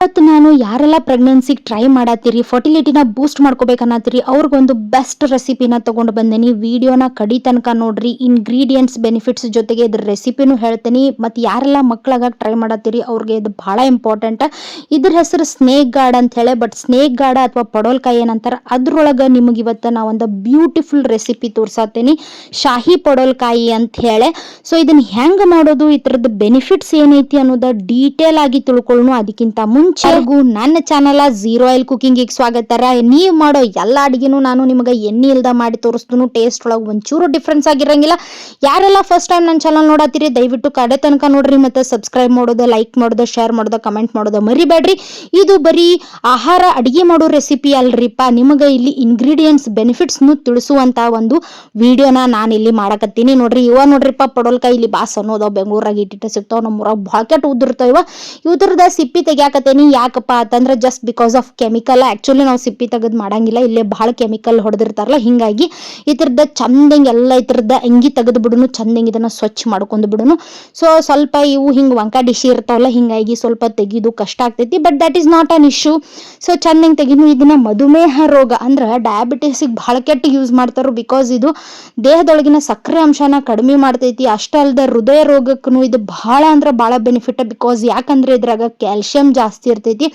ಇವತ್ತು ನಾನು ಯಾರೆಲ್ಲ ಪ್ರೆಗ್ನೆನ್ಸಿಗೆ ಟ್ರೈ ಮಾಡತ್ತೀರಿ ಫರ್ಟಿಲಿಟಿನ ಬೂಸ್ಟ್ ಮಾಡ್ಕೋಬೇಕನ್ನತ್ತೀರಿ ಅವ್ರಿಗೊಂದು ಬೆಸ್ಟ್ ರೆಸಿಪಿನ ತಗೊಂಡು ಬಂದೇನಿ. ವಿಡಿಯೋನ ಕಡಿ ತನಕ ನೋಡ್ರಿ ಇಂಗ್ರೀಡಿಯೆಂಟ್ಸ್ ಬೆನಿಫಿಟ್ಸ್ ಜೊತೆಗೆ ಇದ್ರ ರೆಸಿಪಿನೂ ಹೇಳ್ತೀನಿ. ಮತ್ತು ಯಾರೆಲ್ಲ ಮಕ್ಕಳಾಗ ಟ್ರೈ ಮಾಡತ್ತೀರಿ ಅವ್ರಿಗೆ ಇದು ಭಾಳ ಇಂಪಾರ್ಟೆಂಟ್ ಇದ್ರ ಹೆಸರು ಸ್ನೇಕ್ ಗಾರ್ಡ್ ಅಂತ ಹೇಳಿ ಬಟ್ ಸ್ನೇಕ್ ಗಾರ್ಡ್ ಅಥವಾ ಪಡೋಲ್ಕಾಯಿ ಏನಂತಾರೆ, ಅದ್ರೊಳಗೆ ನಿಮಗೆ ಇವತ್ತು ನಾ ಒಂದು ಬ್ಯೂಟಿಫುಲ್ ರೆಸಿಪಿ ತೋರ್ಸತ್ತೀನಿ ಶಾಹಿ ಪಡೋಲ್ಕಾಯಿ ಅಂತ ಹೇಳಿ. ಸೊ ಇದನ್ನು ಹೆಂಗೆ ಮಾಡೋದು ಈ ಥರದ್ದು ಬೆನಿಫಿಟ್ಸ್ ಏನೈತಿ ಅನ್ನೋದ ಡೀಟೇಲ್ ಆಗಿ ತಿಳ್ಕೊಳ್ಳೋಣ ಅದಕ್ಕಿಂತ ಮುಂಚೆಗೂ ನನ್ನ ಚಾನಲ್ ಜೀರೋ ಆಯಿಲ್ ಕುಕಿಂಗಿಗೆ ಸ್ವಾಗತ ನೀವು ಮಾಡೋ ಎಲ್ಲ ಅಡಿಗೆನೂ ನಾನು ನಿಮಗೆ ಎಣ್ಣೆ ಇಲ್ದ ಮಾಡಿ ತೋರಿಸ್ತು ಟೇಸ್ಟ್ ಒಳಗೆ ಒಂಚೂರು ಡಿಫ್ರೆನ್ಸ್ ಆಗಿರಂಗಿಲ್ಲ. ಯಾರೆಲ್ಲ ಫಸ್ಟ್ ಟೈಮ್ ನನ್ನ ಚಾನಲ್ ನೋಡತ್ತೀರಿ, ದಯವಿಟ್ಟು ಕಡೆ ತನಕ ನೋಡ್ರಿ ಮತ್ತೆ ಸಬ್ಸ್ಕ್ರೈಬ್ ಮಾಡೋದು ಲೈಕ್ ಮಾಡೋದು ಶೇರ್ ಮಾಡೋದು ಕಮೆಂಟ್ ಮಾಡೋದು ಮರಿಬೇಡ್ರಿ. ಇದು ಬರೀ ಆಹಾರ ಅಡಿಗೆ ಮಾಡೋ ರೆಸಿಪಿ ಅಲ್ರಿಪ್ಪ ನಿಮಗೆ ಇಲ್ಲಿ ಇಂಗ್ರೀಡಿಯೆಂಟ್ಸ್ ಬೆನಿಫಿಟ್ಸ್ನು ತಿಳಿಸುವಂತ ಒಂದು ವಿಡಿಯೋನ ನಾನು ಇಲ್ಲಿ ಮಾಡಕತ್ತೀನಿ. ನೋಡ್ರಿ, ಇವ ನೋಡ್ರಿಪ್ಪ ಪಡೋಲ್ಕಾಯಿ ಇಲ್ಲಿ ಬಾಸ್ ಅನ್ನೋದು ಬೆಂಗಳೂರಾಗ ಇಟ್ಟಿಟ್ಟು ಸಿಗ್ತಾವ. ನಮ್ಮೂರಾಗ ಬಾಕೆಟ್ ಕೆಟ್ಟ ಉದುರ್ತಾವ ಇವ. ಇವ್ರದ ಸಿಪ್ಪಿ ತೆಗ್ಯಾಕತ್ತೇನಿ. ಯಾಕಪ್ಪ ಅಂತಂದ್ರೆ just because of chemical actually ನಾವು ಸಿಪ್ಪಿ ತೆಗೆದು ಮಾಡಂಗಿಲ್ಲ, ಇಲ್ಲೇ ಭಾಳ ಕೆಮಿಕಲ್ ಹೊಡೆದಿರ್ತಾರಲ್ಲ, ಹಿಂಗಾಗಿ ಇದ್ರದ್ದು ಚಂದಂಗೆ ಎಲ್ಲ ಇದ್ರದ್ದು ಅಂಗಿ ತೆಗೆದು ಬಿಡುನು, ಚಂದಂಗೆ ಇದನ್ನ ಸ್ವಚ್ಛ ಮಾಡ್ಕೊಂಡು ಬಿಡುನು. ಸೊ ಸ್ವಲ್ಪ ಇವು ಹಿಂಗೆ ವಂಕ ಡಿಶಿ ಇರ್ತಾವಲ್ಲ, ಹಿಂಗಾಗಿ ಸ್ವಲ್ಪ ತೆಗೆದು ಕಷ್ಟ ಆಗ್ತೈತಿ but that is not an issue so ಚಂದಂಗೆ ತೆಗೆದು ಇದನ್ನ ಮಧುಮೇಹ ರೋಗ ಅಂದ್ರೆ ಡಯಾಬಿಟಿಸಿಗೆ ಬಹಳ ಕೆಟ್ಟ ಯೂಸ್ ಮಾಡ್ತಾರೋ ಬಿಕಾಸ್ ಇದು ದೇಹದೊಳಗಿನ ಸಕ್ಕರೆ ಅಂಶನ ಕಡಿಮೆ ಮಾಡ್ತೈತಿ. ಅಷ್ಟೇ ಅಲ್ಲದೆ ಹೃದಯ ರೋಗಕ್ಕೂ ಇದು ಬಹಳ ಅಂದ್ರೆ ಬಹಳ ಬೆನಿಫಿಟ್ ಬಿಕಾಸ್ ಯಾಕಂದ್ರೆ ಇದ್ರಾಗ ಕ್ಯಾಲ್ಸಿಯಂ ಜಾಸ್ತಿ ಇರ್ತೈತಿ.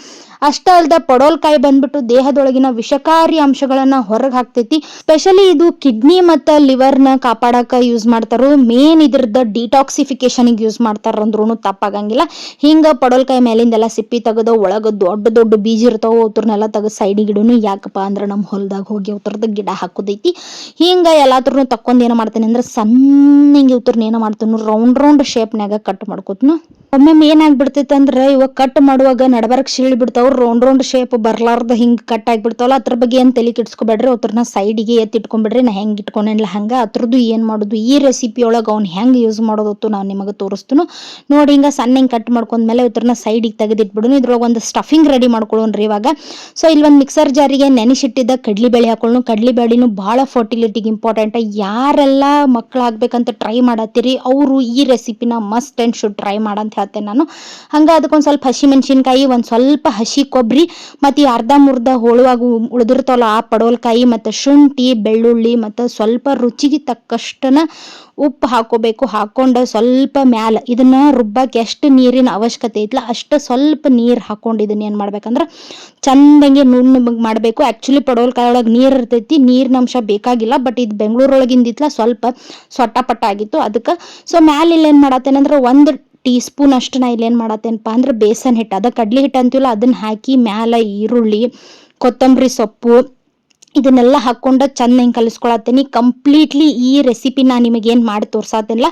ಅಷ್ಟ ಅಲ್ದ ಪಡೋಲ್ಕಾಯಿ ಬಂದ್ಬಿಟ್ಟು ದೇಹದೊಳಗಿನ ವಿಷಕಾರಿ ಅಂಶಗಳನ್ನ ಹೊರಗೆ ಹಾಕ್ತೈತಿ. ಸ್ಪೆಷಲಿ ಇದು ಕಿಡ್ನಿ ಮತ್ತ ಲಿವರ್ನ ಕಾಪಾಡಕ ಯೂಸ್ ಮಾಡ್ತಾರೋ ಮೇನ್ ಇದ್ರದ ಡಿಟಾಕ್ಸಿಫಿಕೇಶನ್ ಯೂಸ್ ಮಾಡ್ತಾರ ಅಂದ್ರೂ ತಪ್ಪಾಗಂಗಿಲ್ಲ. ಹಿಂಗ ಪಡೋಲ್ಕಾಯಿ ಮೇಲಿಂದೆಲ್ಲ ಸಿಪ್ಪಿ ತೆಗೆದು ಒಳಗ ದೊಡ್ಡ ದೊಡ್ಡ ಬೀಜ ಇರ್ತಾವ ಅವ್ರನ್ನೆಲ್ಲ ತೆಗೆದು ಸೈಡ್ ಗಿಡನು ಯಾಕಪ್ಪ ಅಂದ್ರೆ ನಮ್ಮ ಹೊಲದಾಗ ಹೋಗಿ ಉತ್ತರದ ಗಿಡ ಹಾಕೋದೈತಿ. ಹಿಂಗ ಎಲ್ಲಾದ್ರೂ ತಕ್ಕೊಂಡ್ ಏನ ಮಾಡ್ತೇನೆ ಅಂದ್ರೆ ಸಣ್ಣಂಗೆ ಇವ್ರನ್ನ ಏನ ಮಾಡ್ತೇನೆ ರೌಂಡ್ ರೌಂಡ್ ಶೇಪ್ನ್ಯಾಗ ಕಟ್ ಮಾಡ್ಕೋತ್ನು. ಒಮ್ಮೊಮ್ಮೆ ಏನಾಗ್ಬಿಡ್ತೈತೆ ಅಂದ್ರೆ ಇವಾಗ ಕಟ್ ಮಾಡುವಾಗ ನಡಬರ್ಕ್ ಶೀಳ್ ಬಿಡ್ತಾವ ರೌಂಡ್ ರೌಂಡ್ ಶೇಪ್ ಬರ್ಲಾರ್ದ ಹಿಂಗ್ ಕಟ್ ಆಗಿಬಿಡ್ತಾವಲ್ಲ, ಅದ್ರ ಬಗ್ಗೆ ಏನ್ ತಲೆ ಕೆಡ್ಸ್ಕೊಬೇಡ್ರಿ ಅವ್ರನ್ನ ಸೈಡಿಗೆ ಎತ್ತಿ ಇಟ್ಕೊಂಡ್ಬಿಡ್ರಿ ನಾ ಹೆಂಗ್ ಇಟ್ಕೊಂಡೇನಿಲ್ಲ ಹಂಗ. ಅದ್ರದ್ದು ಏನ್ ಮಾಡೋದು, ಈ ರೆಸಿಪಿ ಒಳಗೆ ಅವ್ನು ಹೆಂಗ್ ಯೂಸ್ ಮಾಡೋದತ್ತು ನಾನು ನಿಮಗೆ ತೋರಿಸ್ತನು. ನೋಡಿ ಹಿಂಗ ಸಣ್ಣ ಹಿಂಗ್ ಕಟ್ ಮಾಡ್ಕೊಂಡ್ಮೇಲೆ ಇವ್ರನ್ನ ಸೈಡಿಗೆ ತೆಗೆದಿಟ್ಬಿಡುನು ಇದ್ರೊಳಗೆ ಒಂದು ಸ್ಟಫಿಂಗ್ ರೆಡಿ ಮಾಡ್ಕೊಳ್ಳೋಣ್ರಿ ಇವಾಗ. ಸೊ ಇಲ್ಲಿ ಒಂದು ಮಿಕ್ಸರ್ ಜಾರಿಗೆ ನೆನೆಸಿಟ್ಟಿದ್ದ ಕಡ್ಲಿ ಬೇಳೆ ಹಾಕೊಳ್ಳೋಣ ಕಡ್ಲಿ ಬೇಳೆನು ಭಾಳ ಫರ್ಟಿಲಿಟಿಗೆ ಇಂಪಾರ್ಟೆಂಟ್ ಯಾರೆಲ್ಲ ಮಕ್ಕಳಾಗ್ಬೇಕಂತ ಟ್ರೈ ಮಾಡತ್ತೀರಿ, ಅವರು ಈ ರೆಸಿಪಿನ ಮಸ್ಟ್ ಆ್ಯಂಡ್ ಶುಡ್ ಟ್ರೈ ಮಾಡಂತ ಹೇಳ್ತೇನೆ ನಾನು. ಹಂಗೆ ಅದಕ್ಕೊಂದು ಸ್ವಲ್ಪ ಹಸಿ ಮೆಣಸಿನ್ಕಾಯಿ ಒಂದು ಸ್ವಲ್ಪ ಹಸಿ ಕೊಬ್ಬರಿ ಮತ್ತು ಈ ಅರ್ಧ ಮುರ್ಧ ಹೋಳುವಾಗ ಉಳಿದಿರ್ತಾವಲ್ಲ ಆ ಪಡವಲ್ಕಾಯಿ, ಮತ್ತು ಶುಂಠಿ, ಬೆಳ್ಳುಳ್ಳಿ, ಮತ್ತು ಸ್ವಲ್ಪ ರುಚಿಗೆ ತಕ್ಕಷ್ಟನ ಉಪ್ಪು ಹಾಕೋಬೇಕು. ಹಾಕೊಂಡು ಸ್ವಲ್ಪ ಮ್ಯಾಲ ಇದನ್ನ ರುಬ್ಬಕ್ಕೆ ಎಷ್ಟು ನೀರಿನ ಅವಶ್ಯಕತೆ ಐತಲ್ಲ ಅಷ್ಟು ಸ್ವಲ್ಪ ನೀರು ಹಾಕೊಂಡು ಇದನ್ನ ಏನು ಮಾಡ್ಬೇಕಂದ್ರೆ ಚಂದಂಗೆ ನುಣ್ಣಗೆ ಮಾಡಬೇಕು. ಆ್ಯಕ್ಚುಲಿ ಪಡವಲ್ಕಾಯಿ ಒಳಗೆ ನೀರು ಇರ್ತೈತಿ, ನೀರಿನ ಅಂಶ ಬೇಕಾಗಿಲ್ಲ ಬಟ್ ಇದು ಬೆಂಗಳೂರೊಳಗಿಂದಿತ್ಲ ಸ್ವಲ್ಪ ಸೊಟ್ಟಪಟ್ಟ ಆಗಿತ್ತು. ಅದಕ್ಕೆ ಸೊ ಮ್ಯಾಲ ಏನು ಮಾಡತ್ತೇನೆ ಅಂದ್ರೆ ಒಂದು ಟೀ ಸ್ಪೂನ್ ಅಷ್ಟು ನಾ ಇಲ್ಲೇನು ಮಾಡತ್ತೇನಪ್ಪ ಅಂದ್ರೆ ಬೇಸನ್ ಹಿಟ್ಟು. ಅದು ಕಡ್ಲೆ ಹಿಟ್ಟು ಅಂತೀವಲ್ಲ, ಅದನ್ನ ಹಾಕಿ ಮ್ಯಾಲ ಈರುಳ್ಳಿ, ಕೊತ್ತಂಬರಿ ಸೊಪ್ಪು ಇದನ್ನೆಲ್ಲ ಹಾಕೊಂಡು ಚಂದ ಹಿಂಗೆ ಕಲಿಸ್ಕೊಳತ್ತೀನಿ. ಕಂಪ್ಲೀಟ್ಲಿ ಈ ರೆಸಿಪಿ ನಾನು ನಿಮಗೆ ಏನು ಮಾಡಿ ತೋರ್ಸಾತಿಲ್ಲ.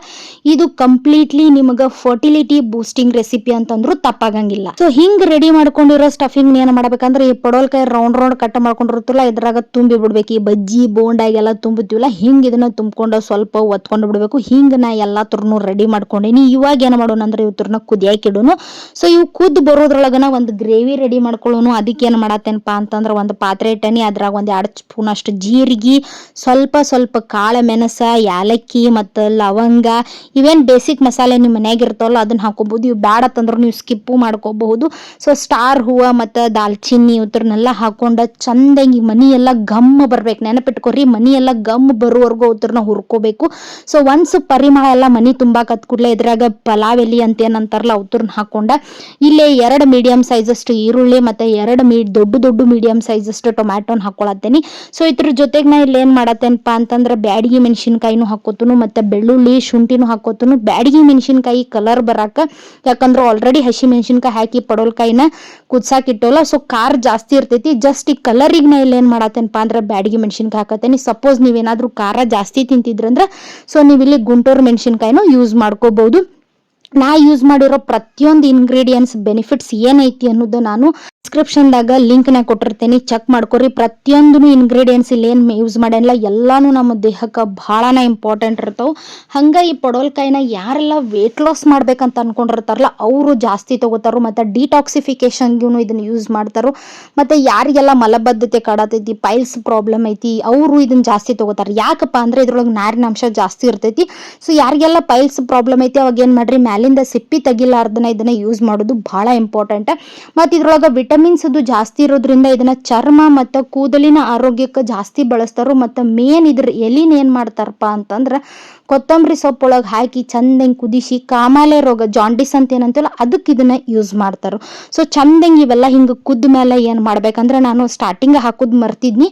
ಇದು ಕಂಪ್ಲೀಟ್ಲಿ ನಿಮಗೆ ಫರ್ಟಿಲಿಟಿ ಬೂಸ್ಟಿಂಗ್ ರೆಸಿಪಿ ಅಂತಂದ್ರು ತಪ್ಪಾಗಂಗಿಲ್ಲ. ಸೊ ಹಿಂಗೆ ರೆಡಿ ಮಾಡ್ಕೊಂಡಿರೋ ಸ್ಟಫಿಂಗ್ ಏನು ಮಾಡ್ಬೇಕಂದ್ರೆ, ಈ ಪಡೋಲ್ಕಾಯಿ ರೌಂಡ್ ರೌಂಡ್ ಕಟ್ ಮಾಡ್ಕೊಂಡಿರುತ್ತಲ್ಲ, ಇದ್ರಾಗ ತುಂಬಿ ಬಿಡ್ಬೇಕು. ಈ ಬಜ್ಜಿ, ಬೋಂಡಾಗೆಲ್ಲ ತುಂಬುತ್ತೀವಲ್ಲ ಹಿಂಗೆ ಇದನ್ನ ತುಂಬಿಕೊಂಡು ಸ್ವಲ್ಪ ಒತ್ಕೊಂಡು ಬಿಡಬೇಕು. ಹಿಂಗೆ ನಾ ಎಲ್ಲ ತುರ್ನು ರೆಡಿ ಮಾಡ್ಕೊಂಡೀನಿ. ಇವಾಗ ಏನು ಮಾಡೋಣ ಅಂದ್ರೆ ಇವತ್ತರನ್ನ ಕುದಿಯಾಕಿಡೋನು ಸೊ ಇವು ಕುದ್ದು ಬರೋದ್ರೊಳಗನ ಒಂದು ಗ್ರೇವಿ ರೆಡಿ ಮಾಡ್ಕೊಳ್ಳೋನು. ಅದಕ್ಕೆ ಏನು ಮಾಡತ್ತೇನಪ್ಪ ಅಂತಂದ್ರೆ, ಒಂದು ಪಾತ್ರೆ ಇಟ್ಟನಿ, ಅದ್ರಾಗ ಒಂದು ಎರಡು ಸ್ಪೂನ್ ಅಷ್ಟು ಜೀರಿಗೆ, ಸ್ವಲ್ಪ ಸ್ವಲ್ಪ ಕಾಳು ಮೆಣಸ, ಯಾಲಕ್ಕಿ ಮತ್ತು ಲವಂಗ ಇವೇನು ಬೇಸಿಕ್ ಮಸಾಲೆ ನಿಮ್ಮ ಮನೆಯಾಗ ಇರ್ತಾವಲ್ಲ ಅದನ್ನ ಹಾಕೋಬಹುದು ಇವು ಬ್ಯಾಡತ್ತಂದ್ರೆ ನೀವು ಸ್ಕಿಪ್ಪು ಮಾಡ್ಕೋಬಹುದು. ಸೊ ಸ್ಟಾರ್ ಹೂವು ಮತ್ತು ದಾಲ್ಚಿನ್ನಿ ಇವ್ರನ್ನೆಲ್ಲ ಹಾಕೊಂಡು ಚಂದಂಗಿ ಮನಿ ಎಲ್ಲ ಗಮ್ ಬರ್ಬೇಕು. ನೆನಪಿಟ್ಕೊರಿ ಮನಿ ಎಲ್ಲ ಗಮ್ ಬರುವವರೆಗೂ ಉತ್ತರನ ಹುರ್ಕೋಬೇಕು. ಸೊ ಒನ್ಸ್ ಪರಿಮಳ ಎಲ್ಲ ಮನಿ ತುಂಬಾಕತ್ ಕೂಡಲೇ ಇದ್ರಾಗ ಪಲಾವ್ ಎಲಿ ಅಂತ ಏನಂತಾರಲ್ಲ ಉತ್ತರನ ಹಾಕೊಂಡ ಇಲ್ಲಿ ಎರಡು ಮೀಡಿಯಂ ಸೈಜಷ್ಟು ಈರುಳ್ಳಿ ಮತ್ತು ಎರಡು ಮೀ ದೊಡ್ಡ ದೊಡ್ಡ ಮೀಡಿಯಂ ಸೈಜಷ್ಟು ಟೊಮ್ಯಾಟೋನ ಹಾಕೊಳತ್ತೇನಿ. ಸೊ ಇದ್ರ ಜೊತೆಗೆ ನಾ ಇಲ್ಲಿ ಏನು ಮಾಡತ್ತೇನಪ್ಪ ಅಂತಂದ್ರೆ ಬ್ಯಾಡಗಿ ಮೆಣಸಿನ್ಕಾಯಿನೂ ಹಾಕೋತನು, ಮತ್ತು ಬೆಳ್ಳುಳ್ಳಿ ಶುಂಠಿನು ಹಾಕೋತನು. ಬ್ಯಾಡಗಿ ಮೆಣಸಿನ್ಕಾಯಿ ಕಲರ್ ಬರಾಕ, ಯಾಕಂದ್ರೆ ಆಲ್ರೆಡಿ ಹಸಿ ಮೆಣಸಿನ್ಕಾಯಿ ಹಾಕಿ ಪಡೋಲ್ಕಾಯಿನ ಕುದ್ಸಾಕ್ ಇಟ್ಟೋಲ್ಲ ಸೊ ಖಾರ ಜಾಸ್ತಿ ಇರ್ತೈತಿ. ಜಸ್ಟ್ ಈ ಕಲರಿಗೆ ನಾ ಇಲ್ಲಿ ಏನು ಮಾಡತ್ತೇನಪ್ಪ ಅಂದ್ರೆ ಬ್ಯಾಡಗಿ ಮೆಣಸಿನ್ಕಾಯಿ ಹಾಕತ್ತೇನಿ. ಸಪೋಸ್ ನೀವೇನಾದ್ರೂ ಖಾರ ಜಾಸ್ತಿ ತಿಂತಿದ್ರಂದ್ರೆ ಸೊ ನೀವು ಇಲ್ಲಿ ಗುಂಟೂರು ಮೆಣಸಿನ್ಕಾಯಿನೂ ಯೂಸ್ ಮಾಡ್ಕೋಬಹುದು ನಾ ಯೂಸ್ ಮಾಡಿರೋ ಪ್ರತಿಯೊಂದು ಇಂಗ್ರೀಡಿಯೆಂಟ್ಸ್ ಬೆನಿಫಿಟ್ಸ್ ಏನೈತಿ ಅನ್ನೋದು ನಾನು ಡಿಸ್ಕ್ರಿಪ್ಷನ್ದಾಗ ಲಿಂಕ್ನ ಕೊಟ್ಟಿರ್ತೀನಿ. ಚೆಕ್ ಮಾಡ್ಕೊರಿ. ಪ್ರತಿಯೊಂದು ಇಂಗ್ರೀಡಿಯೆಂಟ್ಸ್ ಇಲ್ಲಿ ಏನು ಯೂಸ್ ಮಾಡ್ಯಾನಿಲ್ಲ, ಎಲ್ಲಾನು ನಮ್ಮ ದೇಹಕ್ಕೆ ಭಾಳನ ಇಂಪಾರ್ಟೆಂಟ್ ಇರ್ತಾವೆ. ಹಂಗೆ ಈ ಪಡೋಲ್ಕಾಯಿನ ಯಾರೆಲ್ಲ ವೇಟ್ ಲಾಸ್ ಮಾಡ್ಬೇಕಂತ ಅನ್ಕೊಂಡಿರ್ತಾರಲ್ಲ, ಅವರು ಜಾಸ್ತಿ ತಗೋತಾರೋ, ಮತ್ತು ಗೂನು ಇದನ್ನು ಯೂಸ್ ಮಾಡ್ತಾರೋ. ಮತ್ತು ಯಾರಿಗೆಲ್ಲ ಮಲಬದ್ಧತೆ ಕಾಡತೈತಿ ಪೈಲ್ಸ್ ಪ್ರಾಬ್ಲಮ್ ಐತಿ, ಅವರು ಇದನ್ನ ಜಾಸ್ತಿ ತಗೋತಾರೆ. ಯಾಕಪ್ಪ ಅಂದ್ರೆ ಇದ್ರೊಳಗೆ ನಾರಿನಾಂಶ ಜಾಸ್ತಿ ಇರ್ತೈತಿ. ಸೊ ಯಾರಿಗೆಲ್ಲ ಪೈಲ್ಸ್ ಪ್ರಾಬ್ಲಮ್ ಐತಿ, ಅವಾಗ ಏನು ಮಾಡ್ರಿ ಮ್ಯಾಲಿಂದ ಸಿಪ್ಪಿ ತೆಗಿಲಾರ್ದನ ಇದನ್ನ ಯೂಸ್ ಮಾಡೋದು ಬಹಳ ಇಂಪಾರ್ಟೆಂಟ್ ಮತ್ತು ಇದ್ರೊಳಗ ವಿಟಮಿನ್ಸ್ ಅದು ಜಾಸ್ತಿ ಇರೋದ್ರಿಂದ ಇದನ್ನ ಚರ್ಮ ಮತ್ತು ಕೂದಲಿನ ಆರೋಗ್ಯಕ್ಕೆ ಜಾಸ್ತಿ ಬಳಸ್ತಾರೋ ಮತ್ತು ಮೇನ್ ಇದ್ರ ಎಲಿನ ಏನ್ ಮಾಡ್ತಾರಪ್ಪ ಅಂತಂದ್ರೆ ಕೊತ್ತಂಬರಿ ಸೊಪ್ಪೊಳಗೆ ಹಾಕಿ ಚಂದಂಗೆ ಕುದಿಸಿ ಕಾಮಾಲೆ ರೋಗ ಜಾಂಡಿಸ್ ಅಂತ ಏನಂತಲ್ಲ ಅದಕ್ಕೆ ಇದನ್ನ ಯೂಸ್ ಮಾಡ್ತಾರೆ. ಸೊ ಚಂದಂಗೆ ಇವೆಲ್ಲ ಹಿಂಗೆ ಕುದ್ದ ಮೇಲೆ ಏನು ಮಾಡ್ಬೇಕಂದ್ರೆ ನಾನು ಸ್ಟಾರ್ಟಿಂಗ್ ಹಾಕೋದು ಮರ್ತಿದ್ನಿ.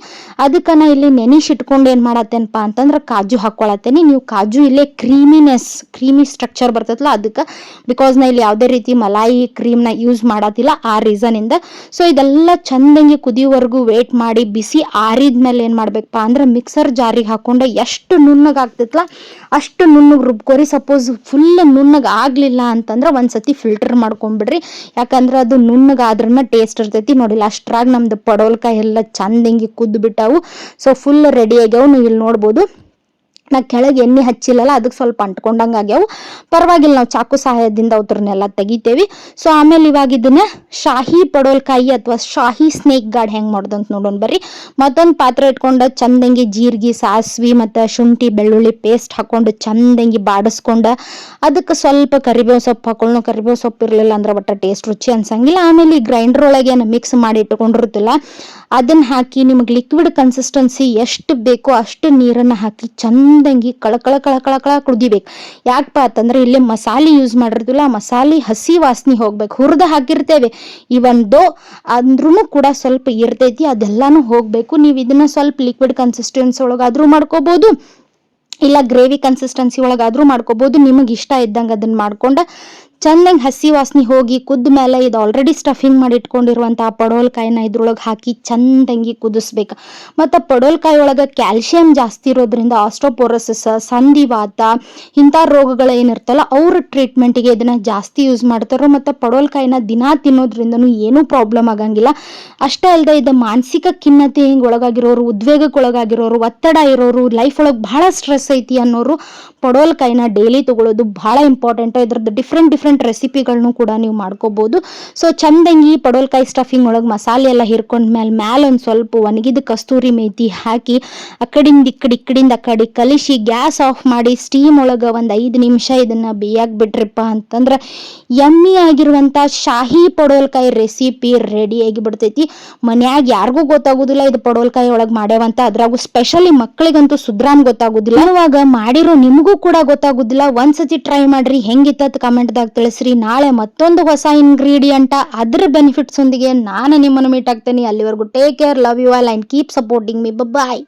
ಅದಕ್ಕೆ ನಾ ಇಲ್ಲಿ ನೆನೆಸಿಟ್ಕೊಂಡು ಏನು ಮಾಡತ್ತೇನಪ್ಪ ಅಂತಂದ್ರೆ ಕಾಜು ಹಾಕ್ಕೊಳತ್ತೇನೆ ನೀವು ಕಾಜು ಇಲ್ಲೇ ಕ್ರೀಮಿನೆಸ್ ಕ್ರೀಮಿ ಸ್ಟ್ರಕ್ಚರ್ ಬರ್ತೈತಲ್ಲ ಅದಕ್ಕೆ ಬಿಕಾಸ್ ನಾ ಇಲ್ಲಿ ಯಾವುದೇ ರೀತಿ ಮಲಾಯಿ ಕ್ರೀಮ್ನ ಯೂಸ್ ಮಾಡತ್ತಿಲ್ಲ ಆ ರೀಸನಿಂದ ಸೊ ಇದೆಲ್ಲ ಚಂದಂಗೆ ಕುದಿಯೋವರೆಗೂ ವೇಟ್ ಮಾಡಿ ಬಿಸಿ ಆರಿದ ಮೇಲೆ ಏನು ಮಾಡ್ಬೇಕಪ್ಪ ಅಂದ್ರೆ ಮಿಕ್ಸರ್ ಜಾರಿಗೆ ಹಾಕೊಂಡು ಎಷ್ಟು ನುಣ್ಣಗೆ ಆಗ್ತೈತಲ್ಲ ಅಷ್ಟು ನುಣ್ಣಗೆ ರುಬ್ಕೋರಿ. ಸಪೋಸ್ ಫುಲ್ ನುಣ್ಣಗೆ ಆಗಲಿಲ್ಲ ಅಂತಂದ್ರೆ ಒಂದ್ಸತಿ ಫಿಲ್ಟರ್ ಮಾಡ್ಕೊಂಬಿಡ್ರಿ. ಯಾಕಂದ್ರೆ ಅದು ನುಣ್ಣಗೆ ಆದ್ರೂ ಟೇಸ್ಟ್ ಇರ್ತೈತಿ. ನೋಡಿಲ್ಲ, ಅಷ್ಟ್ರಾಗ ನಮ್ದು ಪಡೋಲ್ಕಾಯಿ ಎಲ್ಲ ಚಂದಂಗಿ ಕುದ್ದು ಬಿಟ್ಟಾವು ಸೊ ಫುಲ್ ರೆಡಿ ಆಗ್ಯಾವು. ನೀವು ಇಲ್ಲಿ ನೋಡ್ಬೋದು. ನಾ ಕೆಳಗೆ ಎಣ್ಣೆ ಹಚ್ಚಿಲ್ಲಲ್ಲ ಅದಕ್ಕೆ ಸ್ವಲ್ಪ ಅಂಟ್ಕೊಂಡಂಗೆ ಆಗ್ಯಾವು. ಪರವಾಗಿಲ್ಲ, ನಾವು ಚಾಕು ಸಹಾಯದಿಂದ ಅವ್ರನ್ನೆಲ್ಲ ತೆಗಿತೇವಿ. ಸೊ ಆಮೇಲೆ ಇವಾಗ ಇದನ್ನ ಶಾಹಿ ಪಡೋಲ್ಕಾಯಿ ಅಥವಾ ಶಾಹಿ ಸ್ನೇಕ್ ಗಾರ್ಡ್ ಹೆಂಗೆ ಮಾಡ್ದಂತ ನೋಡೋಣ ಬರ್ರಿ. ಮತ್ತೊಂದು ಪಾತ್ರೆ ಇಟ್ಕೊಂಡು ಚಂದಂಗಿ ಜೀರಿಗೆ, ಸಾಸ್ವಿ ಮತ್ತು ಶುಂಠಿ, ಬೆಳ್ಳುಳ್ಳಿ ಪೇಸ್ಟ್ ಹಾಕೊಂಡು ಚಂದಂಗಿ ಬಾಡಿಸ್ಕೊಂಡು ಅದಕ್ಕೆ ಸ್ವಲ್ಪ ಕರಿಬೇವು ಸೊಪ್ಪು ಹಾಕೊಳ್ಳೋ ಕರಿಬೇವು ಸೊಪ್ಪು ಇರಲಿಲ್ಲ ಅಂದ್ರೆ ಬಟ್ಟ ಟೇಸ್ಟ್ ರುಚಿ ಅನ್ಸಂಗಿಲ್ಲ. ಆಮೇಲೆ ಈ ಗ್ರೈಂಡರ್ ಒಳಗೆ ಏನು ಮಿಕ್ಸ್ ಮಾಡಿ ಇಟ್ಕೊಂಡಿರುತ್ತಿಲ್ಲ ಅದನ್ನ ಹಾಕಿ ನಿಮಗೆ ಲಿಕ್ವಿಡ್ ಕನ್ಸಿಸ್ಟೆನ್ಸಿ ಎಷ್ಟು ಬೇಕೋ ಅಷ್ಟು ನೀರನ್ನು ಹಾಕಿ ಚಂದಂಗಿ ಕಳಕಳ ಕಳಕಳ ಕಳ ಕುದಿಬೇಕು ಯಾಕಪ್ಪ ಅಂತಂದ್ರೆ ಇಲ್ಲಿ ಮಸಾಲೆ ಯೂಸ್ ಮಾಡಿರ್ತಿಲ್ಲ ಮಸಾಲೆ ಹಸಿ ವಾಸನೆ ಹೋಗ್ಬೇಕು. ಹುರಿದು ಹಾಕಿರ್ತೇವೆ. ಇವನ್ ಒಂದು ಅಂದ್ರೂ ಕೂಡ ಸ್ವಲ್ಪ ಇರ್ತೈತಿ, ಅದೆಲ್ಲಾನು ಹೋಗ್ಬೇಕು. ನೀವು ಇದನ್ನ ಸ್ವಲ್ಪ ಲಿಕ್ವಿಡ್ ಕನ್ಸಿಸ್ಟೆನ್ಸಿ ಒಳಗಾದ್ರೂ ಮಾಡ್ಕೋಬಹುದು ಇಲ್ಲ ಗ್ರೇವಿ ಕನ್ಸಿಸ್ಟೆನ್ಸಿ ಒಳಗಾದ್ರೂ ಮಾಡ್ಕೋಬಹುದು ನಿಮಗೆ ಇಷ್ಟ ಇದ್ದಂಗೆ ಅದನ್ನ ಮಾಡ್ಕೊಂಡು ಚಂದಂಗೆ ಹಸಿ ವಾಸನೆ ಹೋಗಿ ಕುದ್ದ ಮೇಲೆ ಇದು ಆಲ್ರೆಡಿ ಸ್ಟಫಿಂಗ್ ಮಾಡಿ ಇಟ್ಕೊಂಡಿರುವಂಥ ಪಡೋಲ್ಕಾಯಿನ ಇದ್ರೊಳಗೆ ಹಾಕಿ ಚಂದಂಗಿ ಕುದಿಸ್ಬೇಕು. ಮತ್ತು ಪಡೋಲ್ಕಾಯಿ ಒಳಗೆ ಕ್ಯಾಲ್ಶಿಯಂ ಜಾಸ್ತಿ ಇರೋದ್ರಿಂದ ಆಸ್ಟ್ರೋಪೋರಸಸ್ ಸಂಧಿವಾತ, ಇಂಥ ರೋಗಗಳು ಏನಿರ್ತಲ್ಲ ಅವ್ರ ಟ್ರೀಟ್ಮೆಂಟಿಗೆ ಇದನ್ನ ಜಾಸ್ತಿ ಯೂಸ್ ಮಾಡ್ತಾರೋ. ಮತ್ತು ಪಡೋಲ್ಕಾಯಿನ ದಿನಾ ತಿನ್ನೋದ್ರಿಂದನೂ ಏನೂ ಪ್ರಾಬ್ಲಮ್ ಆಗಂಗಿಲ್ಲ. ಅಷ್ಟೇ ಅಲ್ಲದೆ ಇದು ಮಾನಸಿಕ ಖಿನ್ನತೆ ಹಿಂಗೆ ಒಳಗಾಗಿರೋರು, ಉದ್ವೇಗಕ್ಕೆ ಒಳಗಾಗಿರೋರು, ಒತ್ತಡ ಇರೋರು ಲೈಫ್ ಒಳಗೆ ಬಹಳ ಸ್ಟ್ರೆಸ್ ಐತಿ ಅನ್ನೋರು ಪಡೋಲ್ಕಾಯಿನ ಡೈಲಿ ತಗೊಳ್ಳೋದು ಬಹಳ ಇಂಪಾರ್ಟೆಂಟ್ ಇದ್ರದ್ದು ಡಿಫ್ರೆಂಟ್ ಡಿಫ್ರೆಂಟ್ ರೆಸಿಪಿಗಳನ್ನು ಕೂಡ ನೀವು ಮಾಡ್ಕೋಬಹುದು ಸೊ ಚಂದಂಗಿ ಪಡೋಲ್ಕಾಯಿ ಸ್ಟಫಿಂಗ್ ಒಳಗೆ ಮಸಾಲೆ ಎಲ್ಲ ಹಿರ್ಕೊಂಡ್ಮೇಲೆ ಮ್ಯಾಲ ಒಂದು ಸ್ವಲ್ಪ ಒಣಗಿದ ಕಸ್ತೂರಿ ಮೇತಿ ಹಾಕಿ ಆ ಇಕ್ಕಡಿ, ಇಕ್ಕಡಿಂದ ಕಡೆ ಆ ಕಡೆ ಕಲಿಸಿ ಗ್ಯಾಸ್ ಆಫ್ ಮಾಡಿ ಸ್ಟೀಮ್ ಒಳಗೆ ಒಂದು ಐದು ನಿಮಿಷ ಇದನ್ನ ಬೇಯಾಗಿ ಬಿಟ್ರಿಪ್ಪ ಅಂತಂದ್ರೆ ಯಮ್ಮಿ ಆಗಿರುವಂಥ ಶಾಹಿ ಪಡೋಲ್ಕಾಯಿ ರೆಸಿಪಿ ರೆಡಿ ಆಗಿ ಬಿಡ್ತೈತಿ ಮನ್ಯಾಗ ಯಾರಿಗೂ ಗೊತ್ತಾಗೋದಿಲ್ಲ ಇದು ಪಡೋಲ್ಕಾಯಿ ಒಳಗೆ ಮಾಡ್ಯಾವಂತ ಅದ್ರಾಗೂ ಸ್ಪೆಷಲಿ ಮಕ್ಕಳಿಗಂತೂ ಸುದ್ರಾಮ್ ಗೊತ್ತಾಗೋದಿಲ್ಲ. ಇವಾಗ ಮಾಡಿರೋ ನಿಮಗೂ ಕೂಡ ಗೊತ್ತಾಗೋದಿಲ್ಲ. ಒಂದ್ಸತಿ ಟ್ರೈ ಮಾಡ್ರಿ. ಹೆಂಗಿತ್ತ ಕಮೆಂಟ್ದಾಗ ತಿಳಿಸ್ರಿ, ನಾಳೆ ಮತ್ತೊಂದು ಹೊಸ ಇಂಗ್ರೀಡಿಯಂಟ ಅದ್ರ ಬೆನಿಫಿಟ್ಸ್ ಒಂದಿಗೆ ನಾನು ನಿಮ್ಮನ್ನು ಮೀಟ್ ಆಗ್ತೇನೆ. ಅಲ್ಲಿವರೆಗೂ take care love you all and keep supporting me bye